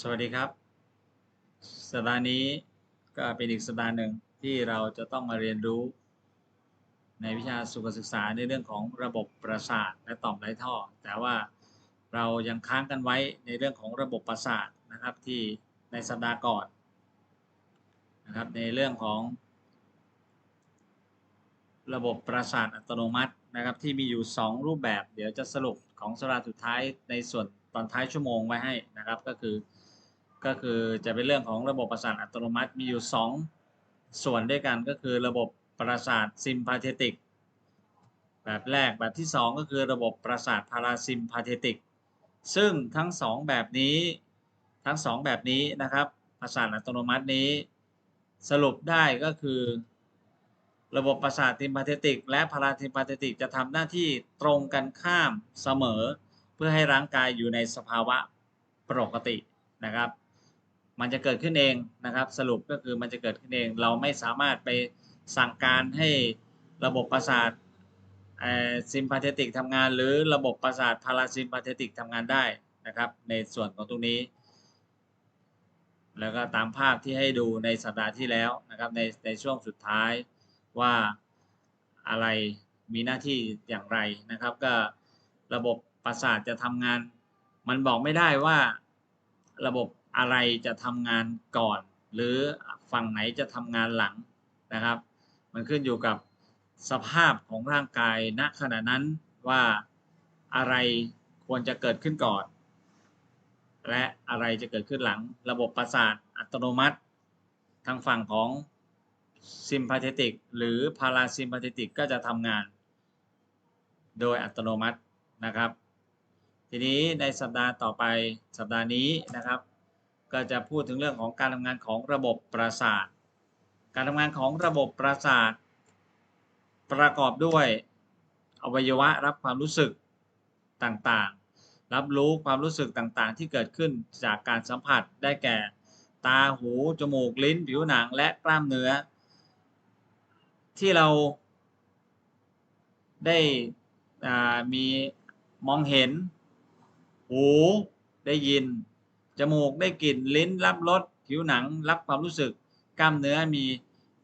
สวัสดีครับ สัปดาห์นี้ก็เป็นอีกสัปดาห์หนึ่งที่เราจะต้องมาเรียนรู้ ในวิชาสุขศึกษาในเรื่องของระบบประสาทและต่อมไร้ท่อ แต่ว่าเรายังค้างกันไว้ในเรื่องของระบบประสาทนะครับที่ในสัปดาห์ก่อนนะครับในเรื่องของ ระบบประสาทอัตโนมัตินะครับที่มีอยู่ 2 รูปแบบ เดี๋ยวจะสรุปของสัปดาห์สุดท้ายในส่วนตอนท้ายชั่วโมงไว้ให้นะครับก็คือ ก็คือจะเป็นเรื่องของระบบประสาทอัตโนมัติมีอยู่ 2 ส่วนด้วยกันก็คือระบบประสาทซิมพาเทติกแบบแรกแบบที่ 2 ก็คือระบบประสาทพาราซิมพาเทติกซึ่งทั้ง 2 แบบนี้ทั้ง 2 แบบนี้นะครับประสาทอัตโนมัตินี้ สรุปได้ก็คือ ระบบประสาทซิมพาเทติกและพาราซิมพาเทติกจะทำหน้าที่ตรงกันข้ามเสมอ เพื่อให้ร่างกายอยู่ในสภาวะปกตินะครับ มันจะเกิดขึ้นเองนะครับ สรุปก็คือมันจะเกิดขึ้นเอง เราไม่สามารถไปสั่งการให้ระบบประสาทซิมพาเทติกทำงานหรือระบบประสาทพาราซิมพาเทติกทำงานได้นะครับ ในส่วนของตรงนี้ แล้วก็ตามภาพที่ให้ดูในสัปดาห์ที่แล้วนะครับในในช่วงสุดท้ายว่าอะไรมีหน้าที่อย่างไรนะครับ ก็ระบบประสาทจะทำงาน มันบอกไม่ได้ว่าระบบ อะไรจะทำงานก่อน หรือฝั่งไหนจะทำงานหลังนะครับ มันขึ้นอยู่กับสภาพของร่างกายณขณะนั้นว่าอะไรควรจะเกิดขึ้นก่อน และอะไรจะเกิดขึ้นหลัง ระบบประสาทอัตโนมัติ ทางฝั่งของซิมพาเทติกหรือพาราซิมพาเทติกก็จะทำงาน โดยอัตโนมัตินะครับ ทีนี้ในสัปดาห์ต่อไปสัปดาห์นี้นะครับ ก็จะพูดถึงเรื่องของการทำงานของระบบประสาท การทำงานของระบบประสาท ประกอบด้วยอวัยวะรับความรู้สึกต่างๆ รับรู้ความรู้สึกต่างๆ ที่เกิดขึ้นจากการสัมผัสได้แก่ ตาหู จมูก ลิ้น ผิวหนัง และกล้ามเนื้อ ที่เราได้มีมองเห็น หู ได้ยิน จมูกได้กลิ่นลิ้นรับรสผิวหนังรับความรู้สึกกล้ามเนื้อมี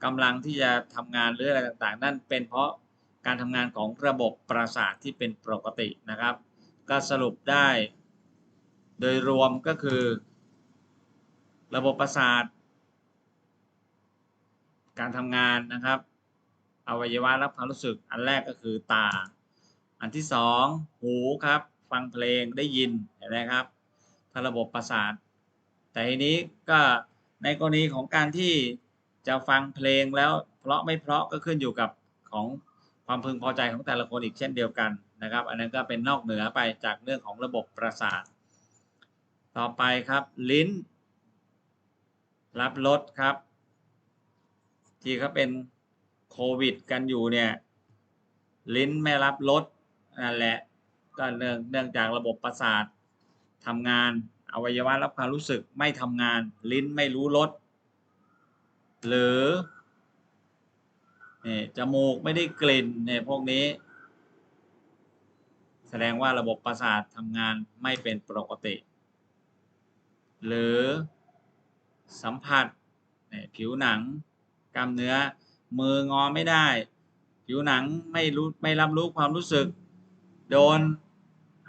กำลังที่จะทำงานหรืออะไรต่างๆ นั่นเป็นเพราะการทำงานของระบบประสาทที่เป็นปกตินะครับ ก็สรุปได้ โดยรวมก็คือ ระบบประสาท การทำงานนะครับ อวัยวะรับความรู้สึก อันแรกก็คือตา อันที่สองหูครับ ฟังเพลงได้ยินเห็นไหมครับ ถ้าระบบประสาท แต่ทีนี้ก็ในกรณีของการที่จะฟังเพลงแล้วเพราะไม่เพราะก็ขึ้นอยู่กับของความพึงพอใจของแต่ละคนอีกเช่นเดียวกันนะครับ อันนั้นก็เป็นนอกเหนือไปจากเรื่องของระบบประสาท ต่อไปครับลิ้น รับรสครับ ที่เขาเป็นโควิด กันอยู่เนี่ยลิ้นไม่รับรสนั่นแหละก็เนื่องเนื่องจากระบบประสาท ทำงานอวัยวะรับความรู้สึกไม่ทำงาน ลิ้นไม่รู้รสหรือนี่จมูกไม่ได้กลิ่นเนี่ยพวกนี้ แสดงว่าระบบประสาททำงานไม่เป็นปกติ หรือสัมผัสเนี่ยผิวหนังกล้ามเนื้อ มืองอไม่ได้ ผิวหนังไม่รู้ไม่รับรู้ความรู้สึก โดน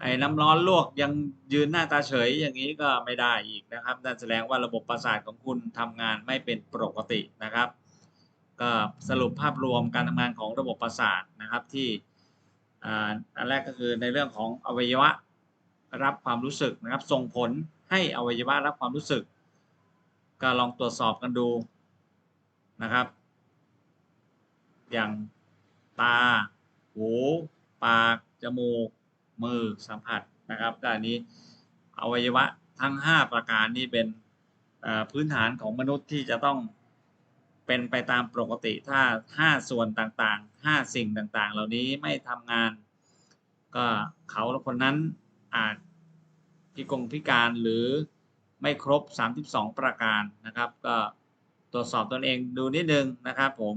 ไอ้น้ำร้อนลวกยังยืนหน้าตาเฉยอย่างนี้ก็ไม่ได้อีกนะครับนั่นแสดงว่าระบบประสาทของคุณทำงานไม่เป็นปกตินะครับ ก็สรุปภาพรวมการทำงานของระบบประสาทนะครับที่อันแรกก็คือในเรื่องของอวัยวะรับความรู้สึกนะครับส่งผลให้อวัยวะรับความรู้สึก ก็ลองตรวจสอบกันดูนะครับ อย่างตา หู ปาก จมูก มือสัมผัสนะครับก็อันนี้อวัยวะทั้ง 5 ประการนี้เป็นพื้นฐานของมนุษย์ที่จะต้องเป็นไปตามปกติถ้า 5 ส่วนต่างๆ 5 สิ่งต่างๆ เหล่านี้ไม่ทำงาน ก็เขาคนนั้นอาจพิกงพิการหรือไม่ครบ 32 ประการนะครับ ก็ตรวจสอบตนเองดูนิดนึงนะครับผม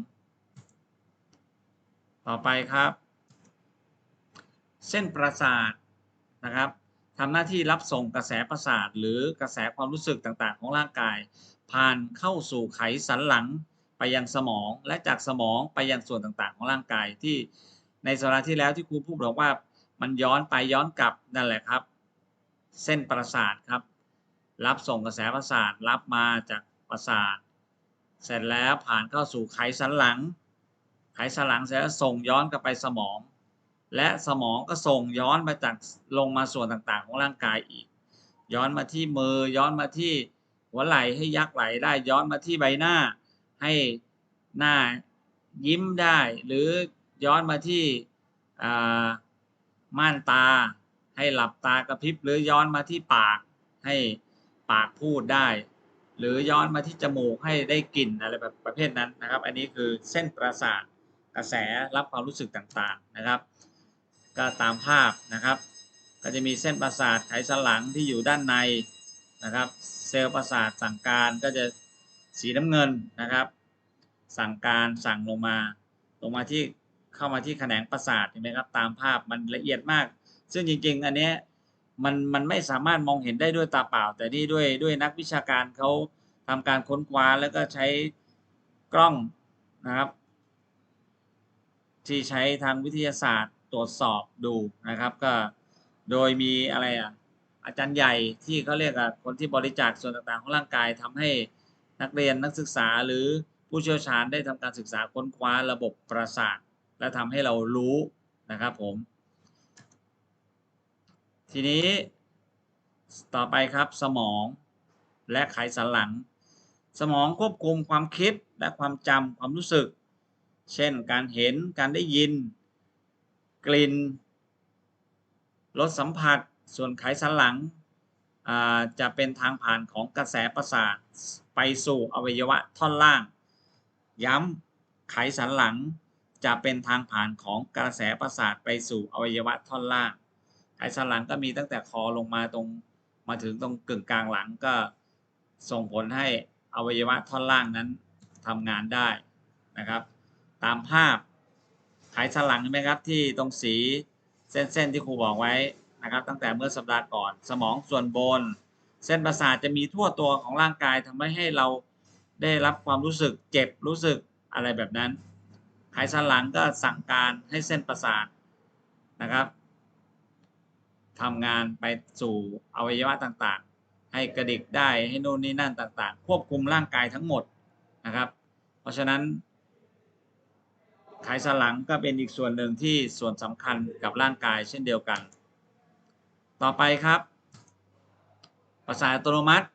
ต่อไปครับ เส้นประสาทนะครับทำหน้าที่รับส่งกระแสประสาท หรือกระแสความรู้สึกต่างๆ ของร่างกาย ผ่านเข้าสู่ไขสันหลังไปยังสมองและจากสมองไปยังส่วนต่างๆ ของร่างกายที่ในสัปดาห์ที่แล้วที่ครูพูดบอกว่ามันย้อนไปย้อนกลับนั่นแหละครับ เส้นประสาทครับ รับส่งกระแสประสาทรับมาจากประสาท เสร็จแล้วผ่านเข้าสู่ไขสันหลัง ไขสันหลังเสร็จแล้วส่งย้อนกลับไปสมอง และสมองก็ส่งย้อนมาจากลงมาส่วนต่างๆ ของร่างกายอีก ย้อนมาที่มือย้อนมาที่หัวไหล่ให้ยักไหลได้ย้อนมาที่ใบหน้า ให้หน้ายิ้มได้ หรือย้อนมาที่ม่านตา ให้หลับตากระพริบหรือย้อนมาที่ปากให้ปากพูดได้ หรือย้อนมาที่จมูกให้ได้กลิ่นอะไรแบบประเภทนั้นนะครับ อันนี้คือเส้นประสาทกระแสรับความรู้สึกต่างๆนะครับ ก็ตามภาพนะครับ ก็จะมีเส้นประสาทไขสันหลังที่อยู่ด้านในนะครับ เซลล์ประสาทสั่งการก็จะสีน้ำเงินนะครับ สั่งการสั่งลงมา ลงมาที่เข้ามาที่แขนงประสาทเห็นไหมครับตามภาพมันละเอียดมาก ซึ่งจริงๆ อันเนี้ยมันมันไม่สามารถมองเห็นได้ด้วยตาเปล่า แต่นี่ด้วยด้วยนักวิชาการเขาทำการค้นคว้าแล้วก็ใช้กล้องนะครับ ที่ใช้ทางวิทยาศาสตร์ ตรวจสอบดูนะครับ ก็โดยมีอะไรอะอาจารย์ใหญ่ที่เขาเรียกอะคนที่บริจาคส่วนต่างๆ ของร่างกายทำให้นักเรียนนักศึกษาหรือผู้เชี่ยวชาญได้ทำการศึกษาค้นคว้าระบบประสาท และทำให้เรารู้นะครับผม ทีนี้ต่อไปครับสมองและไขสันหลัง สมองควบคุมความคิดและความจำความรู้สึก เช่นการเห็นการได้ยิน กลิ่นรสสัมผัส ส่วนไขสันหลังจะเป็นทางผ่านของกระแสประสาทไปสู่อวัยวะท่อนล่าง ย้ำไขสันหลังจะเป็นทางผ่านของกระแสประสาทไปสู่อวัยวะท่อนล่าง ไขสันหลังก็มีตั้งแต่คอลงมาตรงมาถึงตรงกึ่งกลางหลังก็ส่งผลให้อวัยวะท่อนล่างนั้นทำงานได้นะครับ ตามภาพ ไขสันหลังเห็นไหมครับที่ตรงสีเส้นๆที่ครูบอกไว้นะครับ ตั้งแต่เมื่อสัปดาห์ก่อน สมองส่วนบน เส้นประสาทจะมีทั่วตัวของร่างกายทำให้ให้เราได้รับความรู้สึกเจ็บรู้สึกอะไรแบบนั้น ไขสันหลังก็สั่งการให้เส้นประสาทนะครับทำงานไปสู่อวัยวะต่างๆ ให้กระดิกได้ให้โน่นนี่นั่นต่างๆ ควบคุมร่างกายทั้งหมดนะครับ เพราะฉะนั้น ไขสันหลังก็เป็นอีกส่วนหนึ่งที่ส่วนสำคัญกับร่างกายเช่นเดียวกัน ต่อไปครับ ประสาทอัตโนมัติ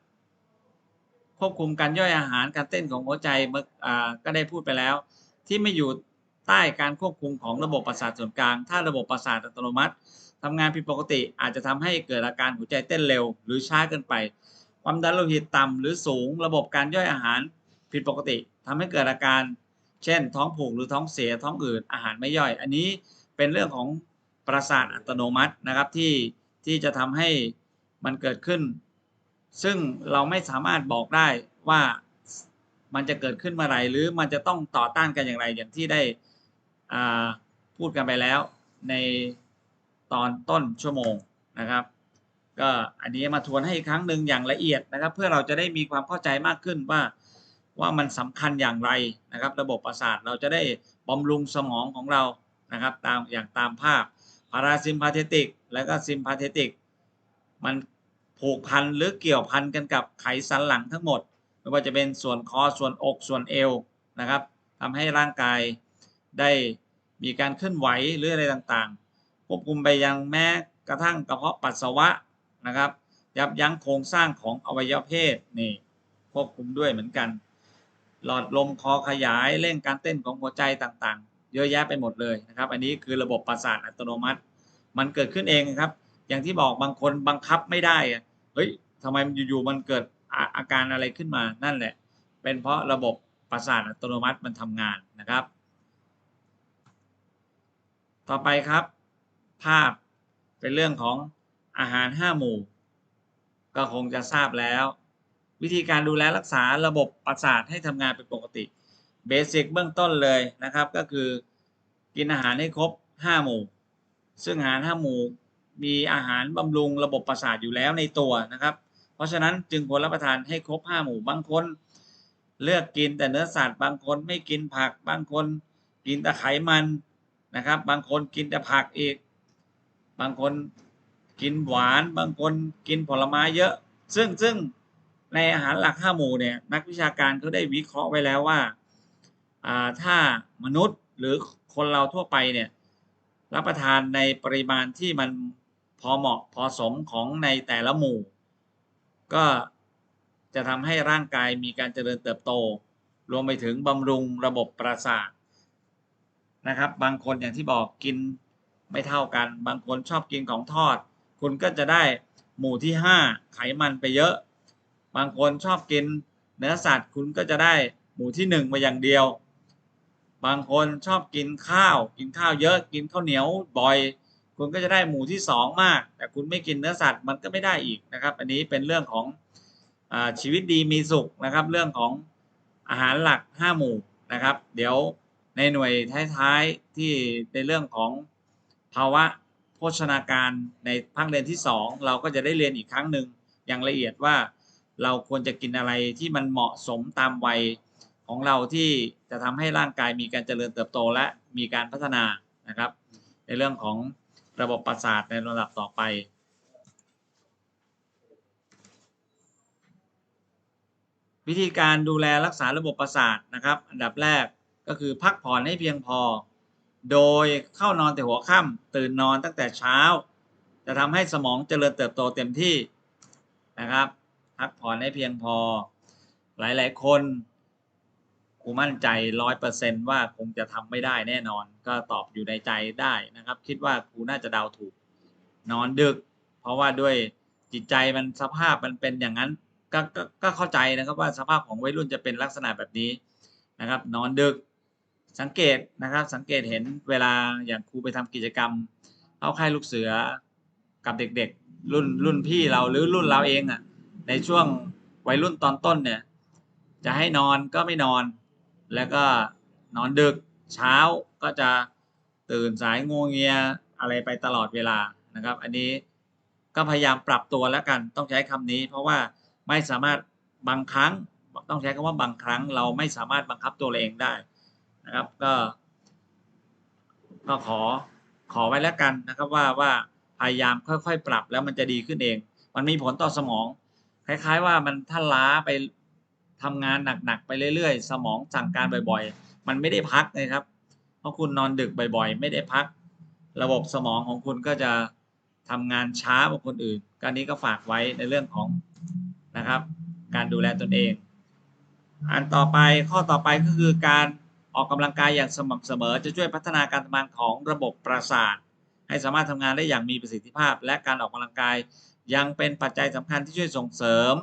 ควบคุมการย่อยอาหารการเต้นของหัวใจเมื่ออก็ได้พูดไปแล้ว ที่ไม่อยู่ใต้การควบคุมของระบบประสาทส่วนกลาง ถ้าระบบประสาทอัตโนมัติทำงานผิดปกติอาจจะทำให้เกิดอาการหัวใจเต้นเร็ว หรือช้าเกินไป ความดันโลหิตต่ำหรือสูง ระบบการย่อยอาหารผิดปกติทำให้เกิดอาการ เช่น ท้องผูกหรือท้องเสียท้องอืดอาหารไม่ย่อย อันนี้เป็นเรื่องของประสาทอัตโนมัตินะครับที่ที่จะทำให้มันเกิดขึ้น ซึ่งเราไม่สามารถบอกได้ว่ามันจะเกิดขึ้นเมื่อไหร่หรือมันจะต้องต่อต้านกันอย่างไรอย่างที่ได้พูดกันไปแล้วในตอนต้นชั่วโมงนะครับ ก็อันนี้มาทวนให้อีกครั้งหนึ่งอย่างละเอียดนะครับ เพื่อเราจะได้มีความเข้าใจมากขึ้นว่า ว่ามันสำคัญอย่างไรนะครับ ระบบประสาทเราจะได้บำรุงสมองของเรานะครับ ตามอย่างตามภาพพาราซิมพาเทติกและก็ซิมพาเทติกมันผูกพันหรือเกี่ยวพันกันกับไขสันหลังทั้งหมด ไม่ว่าจะเป็นส่วนคอส่วนอกส่วนเอวนะครับทำให้ร่างกายได้มีการเคลื่อนไหวหรืออะไรต่างๆ ควบคุมไปยังแม้กระทั่งกระเพาะปัสสาวะนะครับ ยับยั้งโครงสร้างของอวัยวะเพศนี่ควบคุมด้วยเหมือนกัน หลอดลมคอขยายเร่งการเต้นของหัวใจต่างๆ เยอะแยะไปหมดเลยนะครับ อันนี้คือระบบประสาทอัตโนมัติ มันเกิดขึ้นเองครับ อย่างที่บอกบางคนบังคับไม่ได้อะเฮ้ยทำไมอยู่ๆมันเกิดอาอาการอะไรขึ้นมานั่นแหละ เป็นเพราะระบบประสาทอัตโนมัติมันทำงานนะครับ ต่อไปครับ ภาพเป็นเรื่องของอาหารห้าหมู่ ก็คงจะทราบแล้ว วิธีการดูแลรักษาระบบประสาทให้ทำงานเป็นปกติเบสิกเบื้องต้นเลยนะครับ ก็คือกินอาหารให้ครบห้าหมู่ ซึ่งอาหารห้าหมู่มีอาหารบำรุงระบบประสาทอยู่แล้วในตัวนะครับ เพราะฉะนั้นจึงควรรับประทานให้ครบห้าหมู่ บางคน เลือกกินแต่เนื้อสัตว์ บางคนไม่กินผัก บางคนกินแต่ไขมันนะครับ บางคนกินแต่ผักอีก บางคนกินหวาน บางคนกินผลไม้เยอะ ซึ่งซึ่ง ในอาหารหลักห้าหมู่เนี่ยนักวิชาการเขาได้วิเคราะห์ไว้แล้วว่าถ้ามนุษย์หรือคนเราทั่วไปเนี่ยรับประทานในปริมาณที่มันพอเหมาะพอสมของในแต่ละหมู่ ก็จะทำให้ร่างกายมีการเจริญเติบโต รวมไปถึงบำรุงระบบประสาทนะครับ บางคนอย่างที่บอกกินไม่เท่ากัน บางคนชอบกินของทอด คุณก็จะได้หมู่ที่ห้าไขมันไปเยอะ บางคนชอบกินเนื้อสัตว์คุณก็จะได้หมู่ที่หนึ่งมาอย่างเดียว บางคนชอบกินข้าว กินข้าวเยอะกินข้าวเหนียวบ่อย คุณก็จะได้หมู่ที่สองมาก แต่คุณไม่กินเนื้อสัตว์มันก็ไม่ได้อีกนะครับ อันนี้เป็นเรื่องของอชีวิตดีมีสุขนะครับ เรื่องของอาหารหลัก5หมู่นะครับ เดี๋ยวในหน่วยท้ายๆที่ในเรื่องของภาวะโภชนาการในภาคเรียนที่ 2 เราก็จะได้เรียนอีกครั้งหนึ่งอย่างละเอียดว่า เราควรจะกินอะไรที่มันเหมาะสมตามวัยของเราที่จะทำให้ร่างกายมีการเจริญเติบโตและมีการพัฒนานะครับ ในเรื่องของระบบประสาทในระดับต่อไป วิธีการดูแลรักษาระบบประสาทนะครับ อันดับแรกก็คือพักผ่อนให้เพียงพอ โดยเข้านอนแต่หัวค่ำตื่นนอนตั้งแต่เช้า จะทำให้สมองเจริญเติบโตเต็มที่นะครับ พักผ่อนให้เพียงพอ หลายๆ คนครูมั่นใจร้อยเปอร์เซนว่าคงจะทำไม่ได้แน่นอน ก็ตอบอยู่ในใจได้นะครับ คิดว่าครูน่าจะเดาถูก นอนดึก เพราะว่าด้วยจิตใจมันสภาพมันเป็นอย่างนั้นกก็ก็เข้าใจนะครับว่าสภาพของวัยรุ่นจะเป็นลักษณะแบบนี้นะครับ นอนดึกสังเกตนะครับ สังเกตเห็นเวลาอย่างครูไปทำกิจกรรม เข้าค่ายลูกเสือกับเด็กๆ รุ่นรุ่นพี่เราหรือรุ่นเราเองอะ่ะ ในช่วงวัยรุ่นตอนต้นเนี่ย จะให้นอนก็ไม่นอน แล้วก็นอนดึกเช้าก็จะตื่นสายงวงเงียอะไรไปตลอดเวลานะครับ อันนี้ก็พยายามปรับตัวแล้วกันต้องใช้คำนี้ เพราะว่าไม่สามารถบางครั้งต้องใช้คำว่าบางครั้งเราไม่สามารถบังคับตัวเองได้นะครับ ก็ก็ขอขอไว้แล้วกันนะครับว่าว่าพยายามค่อยๆ ปรับแล้วมันจะดีขึ้นเอง มันมีผลต่อสมอง คล้ายๆว่ามันถ้าล้าไปทำงานหนักๆไปเรื่อยๆ สมองสั่งการบ่อยๆ มันไม่ได้พักเลยครับ เพราะคุณนอนดึกบ่อย ๆ ไม่ได้พัก ระบบสมองของคุณก็จะทำงานช้ากว่าคนอื่น การนี้ก็ฝากไว้ในเรื่องของนะครับ การดูแลตนเอง อันต่อไปข้อต่อไปก็คือการออกกำลังกายอย่างสม่ำเสมอ จะช่วยพัฒนาการทำงานของระบบประสาท ให้สามารถทำงานได้อย่างมีประสิทธิภาพ และการออกกำลังกาย ยังเป็นปัจจัยสำคัญที่ช่วยส่งเสริม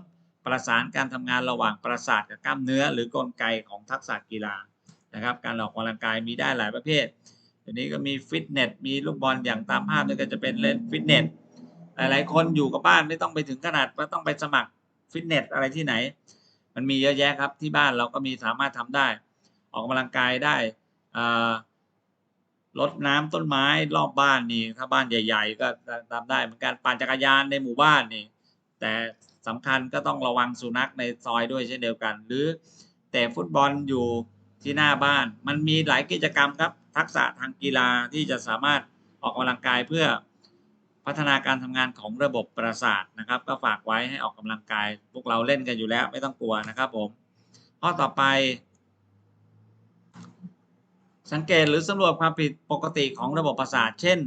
ประสานการทำงานระหว่างประสาทกับกล้ามเนื้อ หรือกลไกของทักษะกีฬานะครับ การออกกำลังกายมีได้หลายประเภทเดี๋ยวนี้ก็มีฟิตเนสมีลูกบอลอย่างตามภาพนี่ก็จะเป็นเล่นฟิตเนสหลายๆ คนอยู่กับบ้านไม่ต้องไปถึงขนาดว่าต้องไปสมัครฟิตเนสอะไรที่ไหน มันมีเยอะแยะครับที่บ้านเราก็มีสามารถทำได้ ออกกำลังกายได้อ่า ลดน้ำต้นไม้รอบบ้านนี่ ถ้าบ้านใหญ่ ๆ ก็ทำได้เหมือนกันปั่นจักรยานในหมู่บ้านนี่ แต่สำคัญก็ต้องระวังสุนัขในซอยด้วยเช่นเดียวกัน หรือแต่ฟุตบอลอยู่ที่หน้าบ้าน มันมีหลายกิจกรรมครับ ทักษะทางกีฬาที่จะสามารถออกกำลังกายเพื่อพัฒนาการทำงานของระบบประสาทนะครับ ก็ฝากไว้ให้ออกกำลังกาย พวกเราเล่นกันอยู่แล้วไม่ต้องกลัวนะครับผมข้อต่อไป สังเกตหรือสำรวจความผิดปกติของระบบประสาท เช่น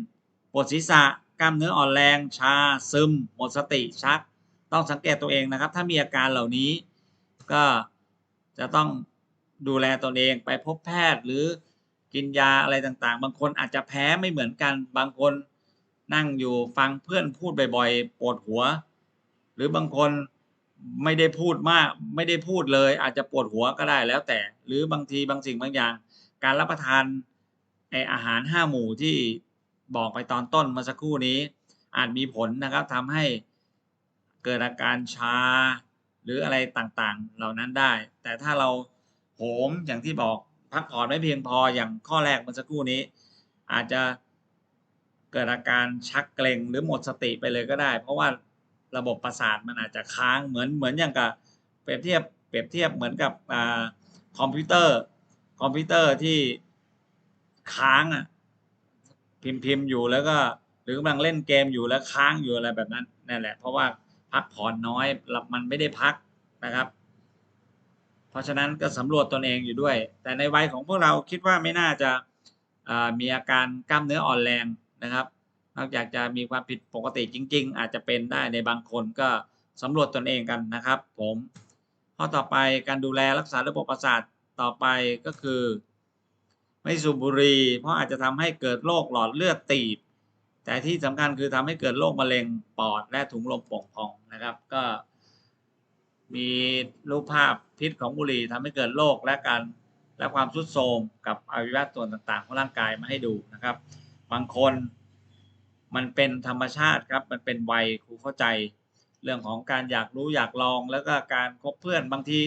ปวดศีรษะ กล้ามเนื้ออ่อนแรง ชา ซึม หมดสติ ชัก ต้องสังเกตตัวเองนะครับ ถ้ามีอาการเหล่านี้ ก็จะต้องดูแลตนเอง ไปพบแพทย์หรือกินยาอะไรต่างๆ บางคนอาจจะแพ้ไม่เหมือนกัน บางคนนั่งอยู่ฟังเพื่อนพูดบ่อยๆ ปวดหัว หรือบางคนไม่ได้พูดมาก ไม่ได้พูดเลย อาจจะปวดหัวก็ได้แล้วแต่ หรือบางทีบางสิ่งบางอย่าง การรับประทานไออาหารห้าหมู่ที่บอกไปตอนต้นเมื่อสักครู่นี้ อาจมีผลนะครับทำให้เกิดอาการชาหรืออะไรต่างๆ เหล่านั้นได้ แต่ถ้าเราโหมอย่างที่บอกพักผ่อนไม่เพียงพออย่างข้อแรกเมื่อสักครู่นี้ อาจจะเกิดอาการชักเกร็งหรือหมดสติไปเลยก็ได้ เพราะว่าระบบประสาทมันอาจจะค้างเหมือนเหมือนอย่างกับเปรียบเทียบเปรียบเทียบเหมือนกับอคอมพิวเตอร์ คอมพิวเตอร์ที่ค้างอะพิมพ์พิมพ์อยู่แล้วก็ หรือกำลังเล่นเกมอยู่แล้วค้างอยู่อะไรแบบนั้นนั่นแหละ เพราะว่าพักผ่อนน้อยแล้วมันไม่ได้พักนะครับ เพราะฉะนั้นก็สำรวจตนเองอยู่ด้วย แต่ในวัยของพวกเราคิดว่าไม่น่าจะามีอาการกล้ามเนื้ออ่อนแรงนะครับ นอกจากจะมีความผิดปกติจริง ๆ อาจจะเป็นได้ในบางคนก็สำรวจตนเองกันนะครับ ผมข้อต่อไปการดูแลรักษาระบบประสาท ต่อไปก็คือ ไม่สูบบุหรี่เพราะอาจจะทำให้เกิดโรคหลอดเลือดตีบ แต่ที่สำคัญคือทำให้เกิดโรคมะเร็งปอดและถุงลมโป่งพองนะครับ ก็มีรูปภาพพิษของบุหรี่ทำให้เกิดโรคและการและความทุดโทรมกับอวัยวะส่วนต่างๆของร่างกายมาให้ดูนะครับ บางคนมันเป็นธรรมชาติครับ มันเป็นวัยครูเข้าใจ เรื่องของการอยากรู้อยากลอง แล้วก็การคบเพื่อนบางที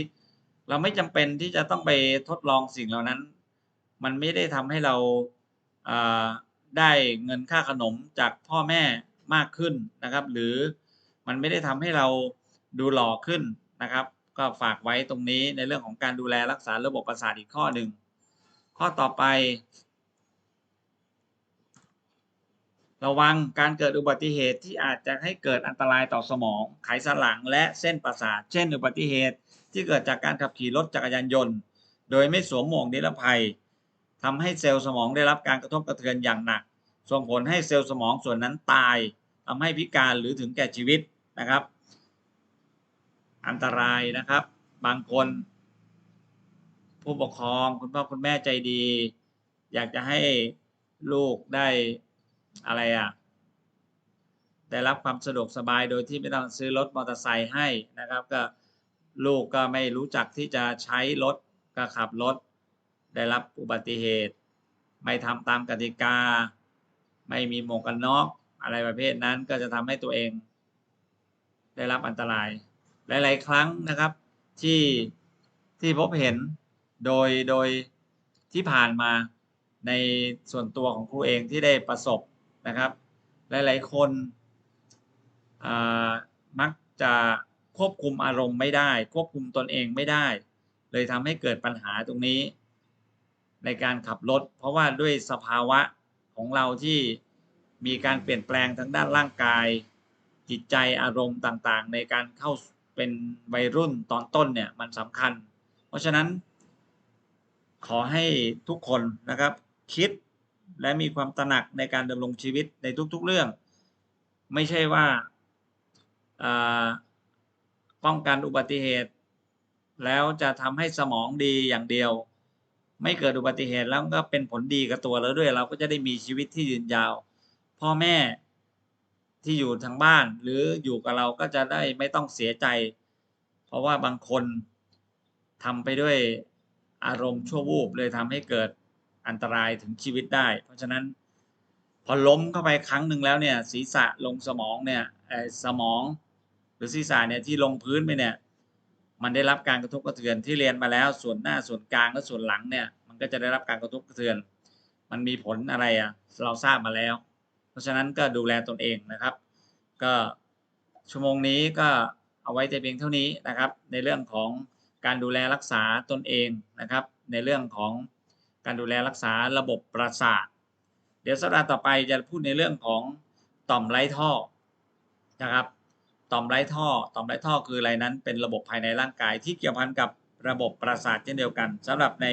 เราไม่จำเป็นที่จะต้องไปทดลองสิ่งเหล่านั้น มันไม่ได้ทำให้เราได้เงินค่าขนมจากพ่อแม่มากขึ้นนะครับ หรือมันไม่ได้ทำให้เราดูหล่อขึ้นนะครับ ก็ฝากไว้ตรงนี้ในเรื่องของการดูแลรักษาระบบประสาทอีกข้อหนึ่งข้อต่อไป ระวังการเกิดอุบัติเหตุที่อาจจะให้เกิดอันตรายต่อสมอง ไขสันหลังและเส้นประสาท เช่น อุบัติเหตุ ที่เกิดจากการขับขี่รถจักรยานยนต์ โดยไม่สวมหมวกนิรภัยทำให้เซลล์สมองได้รับการกระทบกระเทือนอย่างหนัก ส่งผลให้เซลล์สมองส่วนนั้นตายทำให้พิการหรือถึงแก่ชีวิตนะครับ อันตรายนะครับ บางคน ผู้ปกครองคุณพ่อคุณแม่ใจดี อยากจะให้ลูกได้อะไรอะได้รับความสะดวกสบายโดยที่ไม่ต้องซื้อรถมอเตอร์ไซค์ให้นะครับ ก็ ลูกก็ไม่รู้จักที่จะใช้รถก็ขับรถ ได้รับอุบัติเหตุ ไม่ทำตามกติกา ไม่มีหมวกกันน็อกอะไรประเภทนั้นก็จะทำให้ตัวเอง ได้รับอันตราย หลาย ๆ ครั้งนะครับที่ที่พบเห็นโดยโดยที่ผ่านมาในส่วนตัวของครูเองที่ได้ประสบนะครับ หลาย ๆ คนมักจะ ควบคุมอารมณ์ไม่ได้ ควบคุมตนเองไม่ได้ เลยทำให้เกิดปัญหาตรงนี้ ในการขับรถ เพราะว่าด้วยสภาวะของเราที่มีการเปลี่ยนแปลงทางด้านร่างกาย จิตใจอารมณ์ต่างๆ ในการเข้าเป็นวัยรุ่นตอนต้นเนี่ยมันสำคัญ เพราะฉะนั้น ขอให้ทุกคนนะครับคิดและมีความตระหนักในการดำรงชีวิตในทุกๆเรื่อง ไม่ใช่ว่าอ่า ป้องกันอุบัติเหตุ แล้วจะทำให้สมองดีอย่างเดียว ไม่เกิดอุบัติเหตุแล้วก็เป็นผลดีกับตัวเราด้วย เราก็จะได้มีชีวิตที่ยืนยาว พ่อแม่ที่อยู่ทางบ้าน หรืออยู่กับเราก็จะได้ไม่ต้องเสียใจ เพราะว่าบางคนทำไปด้วยอารมณ์ชั่ววูบเลยทำให้เกิดอันตรายถึงชีวิตได้ เพราะฉะนั้นพอล้มเข้าไปครั้งหนึ่งแล้วเนี่ยศีรษะลงสมองเนี่ยสมอง รือศีรษะเนี่ยที่ลงพื้นไปเนี่ยมันได้รับการกระทบกระเทือนที่เรียนมาแล้วส่วนหน้าส่วนกลางและส่วนหลังเนี่ยมันก็จะได้รับการกระทบกระเทือน มันมีผลอะไรอะเราทราบมาแล้ว เพราะฉะนั้นก็ดูแลตนเองนะครับ ก็ชั่วโมงนี้ก็เอาไว้แต่เพียงเท่านี้นะครับ ในเรื่องของการดูแลรักษาตนเองนะครับ ในเรื่องของการดูแลรักษาระบบประสาท เดี๋ยวสัปดาห์ต่อไปจะพูดในเรื่องของต่อมไร้ท่อนะครับ ต่อมไร้ท่อ ต่อมไร้ท่อคืออะไรนั้น เป็นระบบภายในร่างกายที่เกี่ยวพันกับระบบประสาทเช่นเดียวกันสำหรับใน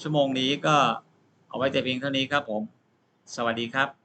ชั่วโมงนี้ก็เอาไว้แต่เพียงเท่านี้ครับผม สวัสดีครับ